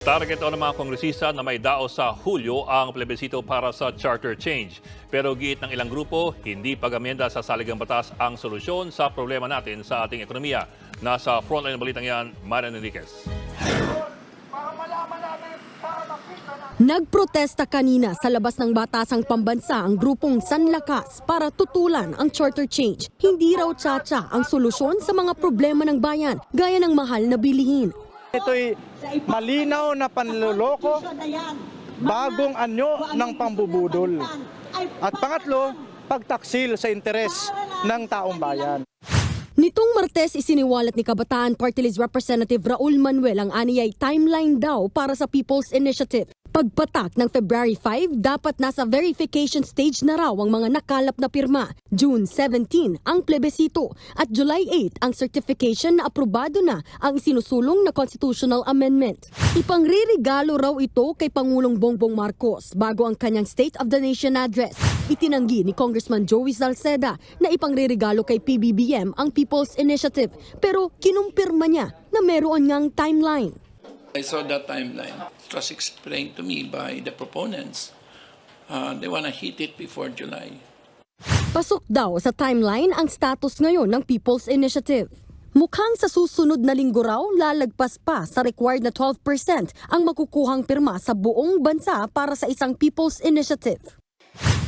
Target ng mga kongresista na may dao sa Hulyo ang plebisito para sa charter change. Pero giit ng ilang grupo, hindi pag-amyenda sa saligang batas ang solusyon sa problema natin sa ating ekonomiya. Nasa frontline ng balitang yan, Marian Enriquez. Nagprotesta kanina sa labas ng batasang pambansa ang grupong Sanlakas para tutulan ang charter change. Hindi raw tsa ang solusyon sa mga problema ng bayan, gaya ng mahal na bilihin. Ito'y malinaw na panloloko, bagong anyo ng pambubudol. At pangatlo, pagtaksil sa interes ng taong bayan. Nitong Martes, isiniwalat ni Kabataan Party List Representative Raul Manuel ang aniyay timeline daw para sa People's Initiative. Pagpatak ng February 5, dapat nasa verification stage na raw ang mga nakalap na pirma. June 17 ang plebisito at July 8 ang certification na aprobado na ang sinusulong na constitutional amendment. Ipangririgalo raw ito kay Pangulong Bongbong Marcos bago ang kanyang State of the Nation address. Itinanggi ni Congressman Joey Salceda na ipangririgalo kay PBBM ang People's Initiative pero kinumpirma niya na meron ngang timeline. I saw that timeline. It was explained to me by the proponents. Uh, they want to hit it before July. Pasok daw sa timeline ang status ngayon ng People's Initiative. Mukhang sa susunod na linggo raw lalagpas pa sa required na 12% ang makukuhang pirma sa buong bansa para sa isang People's Initiative.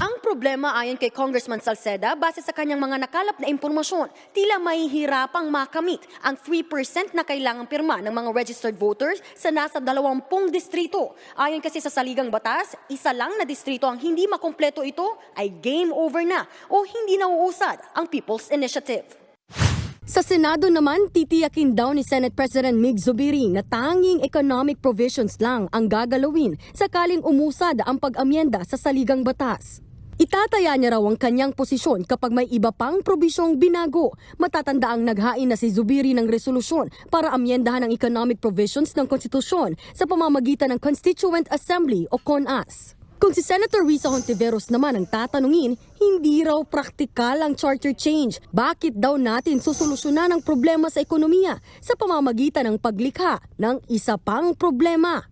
Ang problema ayon kay Congressman Salceda base sa kanyang mga nakalap na impormasyon, tila mahihirapang makamit ang 3% na kailangang pirma ng mga registered voters sa nasa 20 distrito. Ayon kasi sa saligang batas, isa lang na distrito ang hindi makumpleto ito ay game over na o hindi nauusad ang People's Initiative. Sa Senado naman, titiyakin daw ni Senate President Mig Zubiri na tanging economic provisions lang ang gagalawin sakaling umusad ang pag-amyenda sa saligang batas. Itataya niya raw ang kanyang posisyon kapag may iba pang probisyong binago. Matatanda ang naghain na si Zubiri ng resolusyon para amyendahan ang economic provisions ng konstitusyon sa pamamagitan ng Constituent Assembly o CONAS. Kung si Senator Risa Hontiveros naman ang tatanungin, hindi raw praktikal ang charter change. Bakit daw natin susolusyonan ang problema sa ekonomiya sa pamamagitan ng paglikha ng isa pang problema?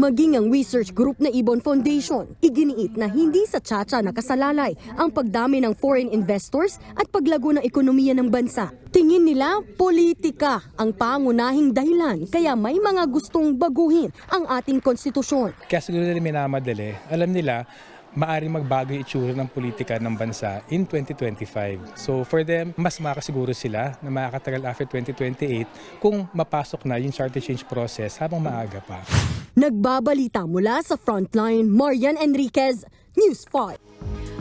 Maging ang research group na Ibon Foundation, iginiit na hindi sa tsatsya nakasalalay ang pagdami ng foreign investors at paglago ng ekonomiya ng bansa. Tingin nila, politika ang pangunahing dahilan kaya may mga gustong baguhin ang ating konstitusyon. Kaya siguro nila minamadali. Alam nila, maaring magbago yung itsura ng politika ng bansa in 2025. So for them, mas makasiguro sila na makakatagal after 2028 kung mapasok na yung charter change process habang maaga pa. Nagbabalita mula sa Frontline, Marian Enriquez, News 5.